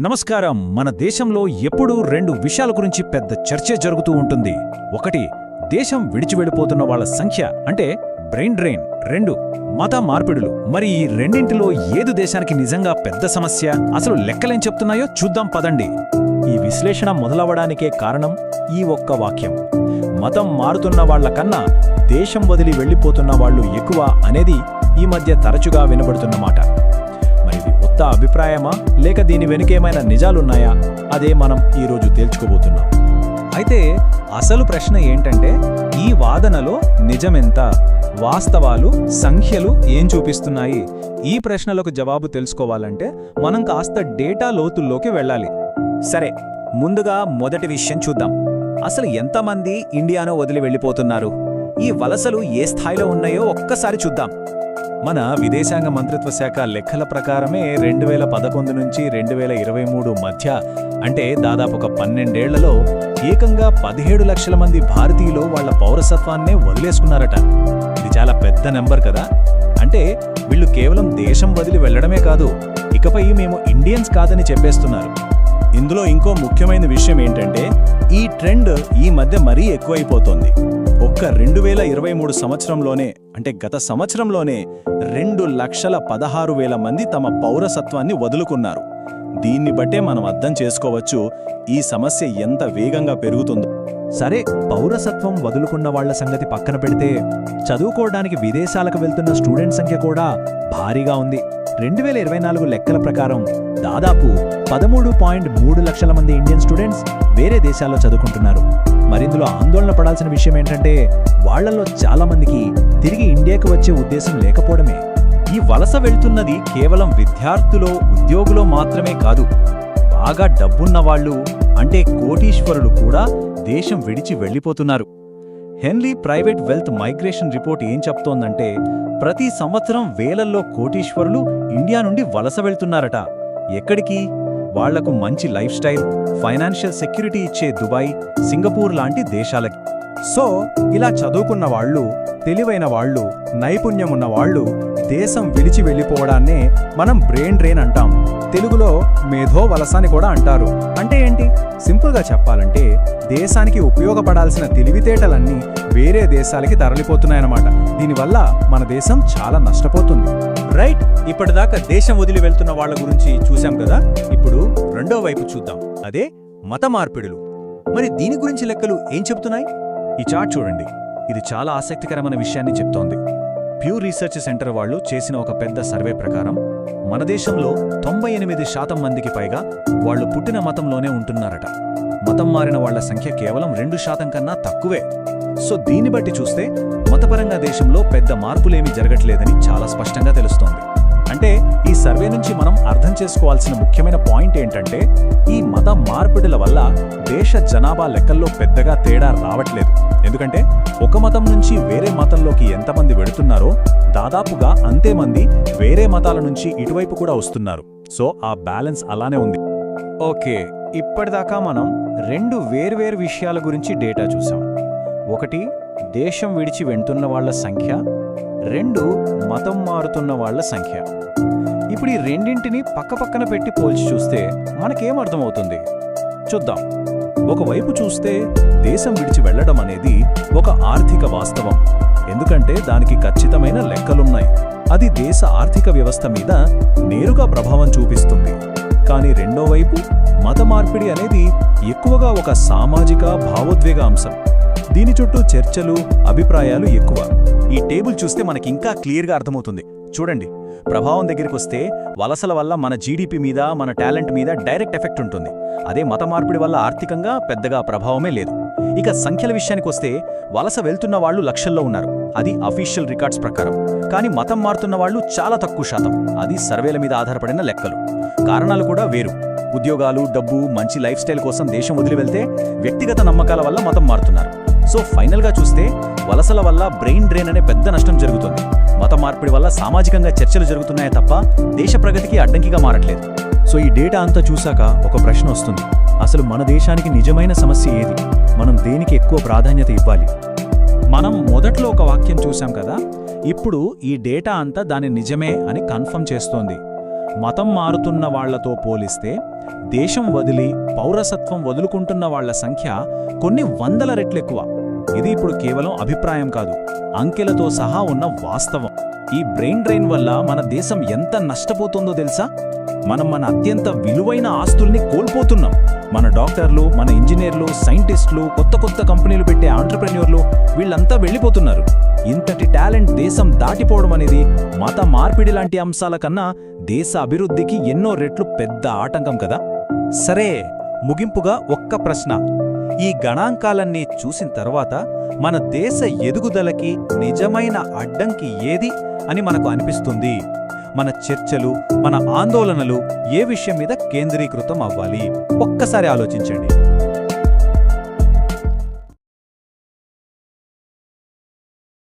నమస్కారం. మన దేశంలో ఎప్పుడూ రెండు విషయాల గురించి పెద్ద చర్చ జరుగుతూ ఉంటుంది. ఒకటి దేశం విడిచి వెళ్ళిపోతున్న వాళ్ళ సంఖ్య అంటే బ్రెయిన్ డ్రెయిన్ రెండు మత మార్పిడులు. మరి ఈ రెండింటిలో ఏదు దేశానికి నిజంగా పెద్ద సమస్య? అసలు లెక్కలేం చెప్తున్నాయో చూద్దాం పదండి. ఈ విశ్లేషణ మొదలవడానికే కారణం ఈ ఒక్క వాక్యం. మతం మారుతున్న వాళ్ళ కన్నా దేశం వదిలి వెళ్ళిపోతున్న వాళ్ళు ఎక్కువ అనేది ఈ మధ్య తరచుగా వినబడుతున్నమాట మరి ఇది అభిప్రాయమా? లేక దీని వెనుకేమైనా నిజాలున్నాయా? అదే మనం ఈరోజు తేల్చుకోబోతున్నాం. అయితే అసలు ప్రశ్న ఏంటంటే ఈ వాదనలో నిజమెంత? వాస్తవాలు సంఖ్యలు ఏం చూపిస్తున్నాయి? ఈ ప్రశ్నలకు జవాబు తెలుసుకోవాలంటే మనం కాస్త డేటా లోతుల్లోకి వెళ్ళాలి. సరే ముందుగా మొదటి విషయం చూద్దాం. అసలు ఎంతమంది ఇండియాను వదిలి వెళ్ళిపోతున్నారు? ఈ వలసలు ఏ స్థాయిలో ఉన్నాయో ఒక్కసారి చూద్దాం. మన విదేశాంగ మంత్రిత్వ శాఖ లెక్కల ప్రకారమే రెండు వేల పదకొండు నుంచి రెండు వేల ఇరవై మూడు మధ్య అంటే దాదాపు ఒక పన్నెండేళ్ళలో ఏకంగా పదిహేడు లక్షల మంది భారతీయులు వాళ్ళ పౌరసత్వాన్నే వదిలేసుకున్నారట. ఇది చాలా పెద్ద నెంబర్ కదా. అంటే వీళ్ళు కేవలం దేశం వదిలి వెళ్ళడమే కాదు ఇకపై మేము ఇండియన్స్ కాదని చెప్పేస్తున్నారు. ఇందులో ఇంకో ముఖ్యమైన విషయం ఏంటంటే ఈ ట్రెండ్ ఈ మధ్య మరీ ఎక్కువైపోతోంది. ఒక్క రెండు వేల ఇరవై మూడు సంవత్సరంలోనే అంటే గత సంవత్సరంలోనే రెండు లక్షల పదహారు వేల మంది తమ పౌరసత్వాన్ని వదులుకున్నారు. దీన్ని బట్టే మనం అర్థం చేసుకోవచ్చు ఈ సమస్య ఎంత వేగంగా పెరుగుతుందో. సరే పౌరసత్వం వదులుకున్న వాళ్ళ సంగతి పక్కన పెడితే చదువుకోవడానికి విదేశాలకు వెళ్తున్న స్టూడెంట్ సంఖ్య కూడా భారీగా ఉంది. రెండు వేల ఇరవై నాలుగు లెక్కల ప్రకారం దాదాపు పదమూడు పాయింట్ మూడు లక్షల మంది ఇండియన్ స్టూడెంట్స్ వేరే దేశాల్లో చదువుకుంటున్నారు. మరిందులో ఆందోళన పడాల్సిన విషయం ఏంటంటే వాళ్ళలో చాలా మందికి తిరిగి ఇండియాకు వచ్చే ఉద్దేశం లేకపోవడమే. ఈ వలస వెళ్తున్నది కేవలం విద్యార్థులో ఉద్యోగులో మాత్రమే కాదు బాగా డబ్బున్న వాళ్ళు అంటే కోటీశ్వరులు కూడా దేశం విడిచి వెళ్ళిపోతున్నారు. Henley private wealth migration report ఏం చెప్తోందంటే ప్రతి సంవత్సరం వేలల్లో కోటీశ్వరులు ఇండియా నుండి వలస వెళ్తున్నారట. ఎక్కడికి? వాళ్ళకు మంచి లైఫ్ స్టైల్ ఫైనాన్షియల్ సెక్యూరిటీ ఇచ్చే దుబాయ్ సింగపూర్ లాంటి దేశాలకి. సో ఇలా చదువుకున్న వాళ్ళు తెలివైన వాళ్ళు నైపుణ్యం ఉన్న వాళ్ళు దేశం విడిచి వెళ్ళిపోవడాన్నే మనం బ్రెయిన్ డ్రెయిన్ అంటాం. తెలుగులో మేధో వలస అని కూడా అంటారు. అంటే ఏంటి? సింపుల్గా చెప్పాలంటే దేశానికి ఉపయోగపడాల్సిన తెలివితేటలన్నీ వేరే దేశాలకి తరలిపోతున్నాయన్నమాట. దీనివల్ల మన దేశం చాలా నష్టపోతుంది. రైట్ ఇప్పటిదాకా దేశం వదిలి వెళ్తున్న వాళ్ళ గురించి చూశాం కదా? ఇప్పుడు రెండో వైపు చూద్దాం. అదే మత మార్పిడులు. మరి దీని గురించి లెక్కలు ఏం చెప్తున్నాయి ఈ చార్ట్ చూడండి. ఇది చాలా ఆసక్తికరమైన విషయాన్ని చెప్తోంది. ప్యూర్ రీసెర్చ్ సెంటర్ వాళ్ళు చేసిన ఒక పెద్ద సర్వే ప్రకారం మన దేశంలో తొంభై ఎనిమిది శాతం మందికి పైగా వాళ్ళు పుట్టిన మతంలోనే ఉంటున్నారట. మతం మారిన వాళ్ళ సంఖ్య కేవలం రెండు శాతం కన్నా తక్కువే. సో దీన్ని బట్టి చూస్తే మతపరంగా దేశంలో పెద్ద మార్పులేమీ జరగట్లేదని చాలా స్పష్టంగా తెలుస్తోంది. అంటే ఈ సర్వే నుంచి మనం అర్థం చేసుకోవాల్సిన ముఖ్యమైన పాయింట్ ఏంటంటే ఈ మత మార్పిడుల వల్ల దేశ జనాభా లెక్కల్లో పెద్దగా తేడా రావట్లేదు. ఎందుకంటే ఒక మతం నుంచి వేరే మతంలోకి ఎంతమంది వెడుతున్నారో దాదాపుగా అంతేమంది వేరే మతాల నుంచి ఇటువైపు కూడా వస్తున్నారు. సో ఆ బ్యాలెన్స్ అలానే ఉంది. ఓకే ఇప్పటిదాకా మనం రెండు వేర్వేరు విషయాల గురించి డేటా చూసాం. ఒకటి దేశం విడిచి వెళ్తున్న వాళ్ళ సంఖ్య రెండు మతం మారుతున్న వాళ్ళ సంఖ్య. ఇప్పుడు ఈ రెండింటిని పక్కపక్కన పెట్టి పోల్చి చూస్తే మనకేం అర్థమవుతుంది? చూద్దాం. ఒకవైపు చూస్తే దేశం విడిచి వెళ్ళడం అనేది ఒక ఆర్థిక వాస్తవం. ఎందుకంటే దానికి ఖచ్చితమైన లెక్కలున్నాయి. అది దేశ ఆర్థిక వ్యవస్థ మీద నేరుగా ప్రభావం చూపిస్తుంది. కానీ రెండో వైపు మత మార్పిడి అనేది ఎక్కువగా ఒక సామాజిక భావోద్వేగ అంశం. దీని చుట్టూ చర్చలు అభిప్రాయాలు ఎక్కువ. ఈ టేబుల్ చూస్తే మనకింకా క్లియర్గా అర్థమవుతుంది. చూడండి ప్రభావం దగ్గరికి వస్తే వలసల వల్ల మన జీడిపి మీద మన టాలెంట్ మీద డైరెక్ట్ ఎఫెక్ట్ ఉంటుంది. అదే మత మార్పిడి వల్ల ఆర్థికంగా పెద్దగా ప్రభావమే లేదు. ఇక సంఖ్యల విషయానికి వస్తే వలస వెళ్తున్న వాళ్ళు లక్షల్లో ఉన్నారు. అది అఫీషియల్ రికార్డ్స్ ప్రకారం. కానీ మతం మారుతున్న వాళ్ళు చాలా తక్కువ శాతం. అది సర్వేల మీద ఆధారపడిన లెక్కలు. కారణాలు కూడా వేరు. ఉద్యోగాలు డబ్బు మంచి లైఫ్ స్టైల్ కోసం దేశం వదిలి వెళ్తే వ్యక్తిగత నమ్మకాల వల్ల మతం మారుతున్నారు. సో ఫైనల్గా చూస్తే వలసల వల్ల బ్రెయిన్ డ్రెయిన్ అనే పెద్ద నష్టం జరుగుతుంది. మత మార్పిడి వల్ల సామాజికంగా చర్చలు జరుగుతున్నాయే తప్ప దేశ ప్రగతికి అడ్డంకిగా మారట్లేదు. సో ఈ డేటా అంతా చూశాక ఒక ప్రశ్న వస్తుంది. అసలు మన దేశానికి నిజమైన సమస్య ఏది? మనం దేనికి ఎక్కువ ప్రాధాన్యత ఇవ్వాలి? మనం మొదట్లో ఒక వాక్యం చూశాం కదా? ఇప్పుడు ఈ డేటా అంతా దాని నిజమే అని కన్ఫర్మ్ చేస్తోంది. మతం మారుతున్న వాళ్ళతో పోలిస్తే దేశం వదిలి పౌరసత్వం వదులుకుంటున్న వాళ్ళ సంఖ్య కొన్ని వందల రెట్లెక్కువ ఇది ఇప్పుడు కేవలం అభిప్రాయం కాదు. అంకెలతో సహా ఉన్న వాస్తవం. ఈ బ్రెయిన్ డ్రైన్ వల్ల మన దేశం ఎంత నష్టపోతుందో తెలుసా? మనం మన అత్యంత విలువైన ఆస్తుల్ని కోల్పోతున్నాం. మన డాక్టర్లు మన ఇంజనీర్లు సైంటిస్టులు కొత్త కొత్త కంపెనీలు పెట్టే ఆంటర్ప్రెన్యూర్లు వీళ్ళంతా వెళ్ళిపోతున్నారు. ఇంతటి టాలెంట్ దేశం దాటిపోవడం అనేది మత మార్పిడి లాంటి అంశాల కన్నా దేశ అభివృద్ధికి ఎన్నో రెట్లు పెద్ద ఆటంకం కదా? సరే ముగింపుగా ఒక్క ప్రశ్న. ఈ గణాంకాలన్నీ చూసిన తర్వాత మన దేశ ఎదుగుదలకి నిజమైన అడ్డంకి ఏది అని మనకు అనిపిస్తుంది? మన చర్చలు మన ఆందోళనలు ఏ విషయం మీద కేంద్రీకృతం అవ్వాలి? ఒక్కసారి ఆలోచించండి.